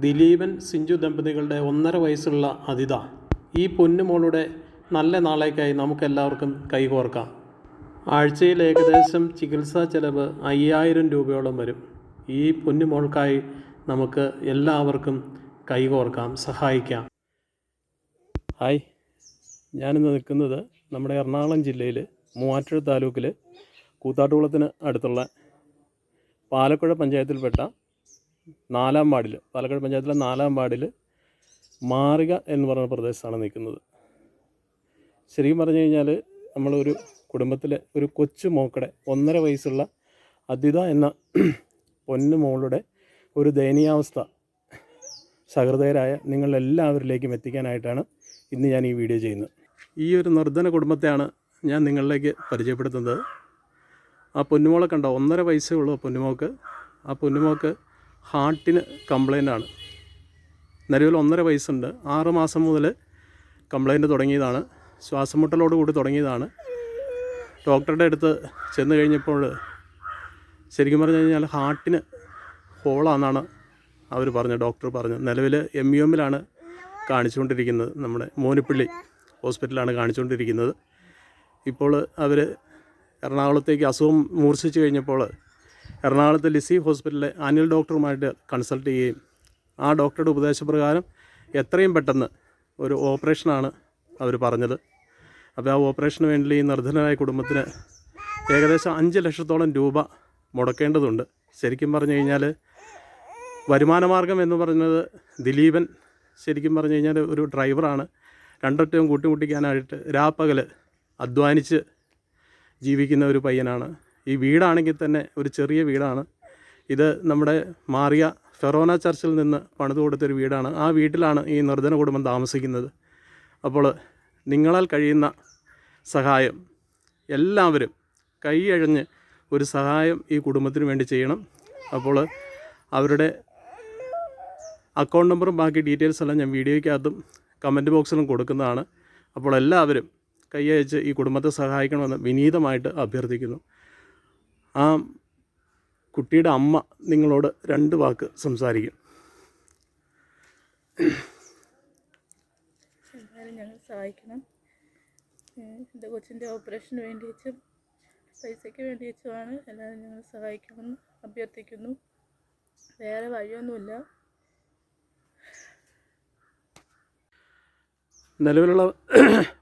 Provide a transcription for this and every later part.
ദിലീപൻ സിഞ്ചു ദമ്പതികളുടെ ഒന്നര വയസ്സുള്ള അതിഥ. ഈ പൊന്നുമോളുടെ നല്ല നാളേക്കായി നമുക്കെല്ലാവർക്കും കൈകോർക്കാം. ആഴ്ചയിൽ ഏകദേശം ചികിത്സാ ചെലവ് അയ്യായിരം രൂപയോളം വരും. ഈ പൊന്നുമോൾക്കായി നമുക്ക് എല്ലാവർക്കും കൈകോർക്കാം സഹായിക്കാം. ഹായ്. ഞാനിന്ന് നിൽക്കുന്നത് നമ്മുടെ എറണാകുളം ജില്ലയിൽ മൂവാറ്റുപുഴ താലൂക്കിൽ കൂത്താട്ടുകുളത്തിന് അടുത്തുള്ള പാലക്കുഴ പഞ്ചായത്തിൽപ്പെട്ട നാലാം വാർഡിൽ പാലക്കാട് പഞ്ചായത്തിലെ നാലാം വാർഡിൽ മാറിക എന്ന് പറയുന്ന പ്രദേശത്താണ് നിൽക്കുന്നത്. ശരിക്കും പറഞ്ഞു കഴിഞ്ഞാൽ നമ്മളൊരു കുടുംബത്തിലെ ഒരു കൊച്ചു മോക്കടെ ഒന്നര വയസ്സുള്ള അതിഥ എന്ന പൊന്നു മോളുടെ ഒരു ദയനീയാവസ്ഥ സഹൃദയരായ നിങ്ങളെല്ലാവരിലേക്കും എത്തിക്കാനായിട്ടാണ് ഇന്ന് ഞാൻ ഈ വീഡിയോ ചെയ്യുന്നത്. ഈ ഒരു നിർധന കുടുംബത്തെയാണ് ഞാൻ നിങ്ങളിലേക്ക് പരിചയപ്പെടുത്തുന്നത്. ആ പൊന്നുമോളെ കണ്ടോ? ഒന്നര വയസ്സേ ഉള്ളൂ പൊന്നുമോക്ക് ആ പൊന്നുമോക്ക് ഹാർട്ടിന് കംപ്ലൈന്റ് ആണ്. നിലവിൽ ഒന്നര വയസ്സുണ്ട്. ആറ് മാസം മുതൽ കംപ്ലൈന്റ് തുടങ്ങിയതാണ്. ശ്വാസം മുട്ടലോട് കൂടി തുടങ്ങിയതാണ്. ഡോക്ടറുടെ അടുത്ത് ചെന്ന് കഴിഞ്ഞപ്പോൾ ശരിക്കും പറഞ്ഞു കഴിഞ്ഞാൽ ഹാർട്ടിന് ഹോളാണെന്നാണ് അവർ പറഞ്ഞത് ഡോക്ടർ പറഞ്ഞു നിലവിൽ എം യു എമ്മിലാണ് കാണിച്ചുകൊണ്ടിരിക്കുന്നത്. നമ്മുടെ മോനിപ്പള്ളി ഹോസ്പിറ്റലാണ് കാണിച്ചുകൊണ്ടിരിക്കുന്നത്. ഇപ്പോൾ അവർ എറണാകുളത്തേക്ക് അസുഖം മൂർച്ഛിച്ച് കഴിഞ്ഞപ്പോൾ എറണാകുളത്തെ ലിസി ഹോസ്പിറ്റലിലെ ആനുവൽ ഡോക്ടറുമായിട്ട് കൺസൾട്ട് ചെയ്യുകയും ആ ഡോക്ടറുടെ ഉപദേശപ്രകാരം എത്രയും പെട്ടെന്ന് ഒരു ഓപ്പറേഷനാണ് അവർ പറഞ്ഞത്. അപ്പോൾ ആ ഓപ്പറേഷന് വേണ്ടി ഈ നിർധനരായ കുടുംബത്തിന് ഏകദേശം അഞ്ച് ലക്ഷത്തോളം രൂപ മുടക്കേണ്ടതുണ്ട്. ശരിക്കും പറഞ്ഞു കഴിഞ്ഞാൽ വരുമാനമാർഗം എന്ന് പറയുന്നത് ദിലീപൻ ശരിക്കും പറഞ്ഞു കഴിഞ്ഞാൽ ഒരു ഡ്രൈവറാണ്. രണ്ടൊറ്റവും കൂട്ടിമുട്ടിക്കാനായിട്ട് രാപ്പകൽ അധ്വാനിച്ച് ജീവിക്കുന്ന ഒരു പയ്യനാണ്. ഈ വീടാണെങ്കിൽ തന്നെ ഒരു ചെറിയ വീടാണ്. ഇത് നമ്മുടെ മാറിയ ഫെറോന ചർച്ചിൽ നിന്ന് പണിത് കൊടുത്തൊരു വീടാണ്. ആ വീട്ടിലാണ് ഈ നിർധന കുടുംബം താമസിക്കുന്നത്. അപ്പോൾ നിങ്ങളാൽ കഴിയുന്ന സഹായം എല്ലാവരും കൈയഴഞ്ഞ് ഒരു സഹായം ഈ കുടുംബത്തിന് വേണ്ടി ചെയ്യണം. അപ്പോൾ അവരുടെ അക്കൗണ്ട് നമ്പറും ബാക്കി ഡീറ്റെയിൽസ് എല്ലാം ഞാൻ വീഡിയോയ്ക്കകത്തും കമന്റ് ബോക്സിലും കൊടുക്കുന്നതാണ്. അപ്പോൾ എല്ലാവരും കൈ അയച്ച് ഈ കുടുംബത്തെ സഹായിക്കണമെന്ന് വിനീതമായിട്ട് അഭ്യർത്ഥിക്കുന്നു. ആ കുട്ടിയുടെ അമ്മ നിങ്ങളോട് രണ്ട് വാക്ക് സംസാരിക്കും. ഞങ്ങൾ സഹായിക്കണം. എന്റെ കൊച്ചിന്റെ ഓപ്പറേഷന് വേണ്ടി വെച്ചും പൈസയ്ക്ക് വേണ്ടി വെച്ചുമാണ് എല്ലാവരും ഞങ്ങൾ സഹായിക്കണമെന്ന് അഭ്യർത്ഥിക്കുന്നു. വേറെ വഴിയൊന്നുമില്ല. നിലവിലുള്ള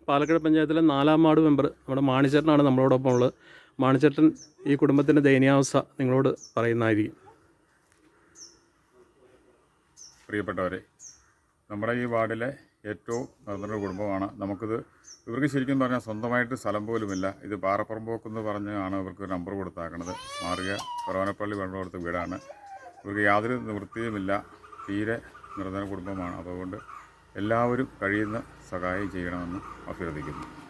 പാലക്കാട് പഞ്ചായത്തിലെ നാലാം വാർഡ് മെമ്പർ നമ്മുടെ മാണിച്ചേട്ടനാണ് നമ്മളോടൊപ്പം ഉള്ളത്. മാണിച്ചേട്ടൻ ഈ കുടുംബത്തിന്റെ ദയനീയാവസ്ഥ നിങ്ങളോട് പറയുന്നതായിരിക്കും. പ്രിയപ്പെട്ടവരെ നമ്മുടെ ഈ വാർഡിലെ ഏറ്റവും നിർദ്ധന കുടുംബമാണ്. നമുക്കിത് ഇവർക്ക് ശരിക്കും പറഞ്ഞാൽ സ്വന്തമായിട്ട് സ്ഥലം പോലുമില്ല. ഇത് പാറപ്പുറമ്പോക്ക് എന്ന് പറഞ്ഞാണ് ഇവർക്ക് നമ്പർ കൊടുത്താക്കണത് മാറിയ കൊറോനപ്പള്ളി വെള്ളം കൊടുത്ത വീടാണ്. ഇവർക്ക് യാതൊരു നിവൃത്തിയുമില്ല. തീരെ നിർദ്ധന കുടുംബമാണ്. അതുകൊണ്ട് എല്ലാവരും കഴിയുന്ന സഹായം ചെയ്യണമെന്ന് അഭ്യർത്ഥിക്കുന്നു.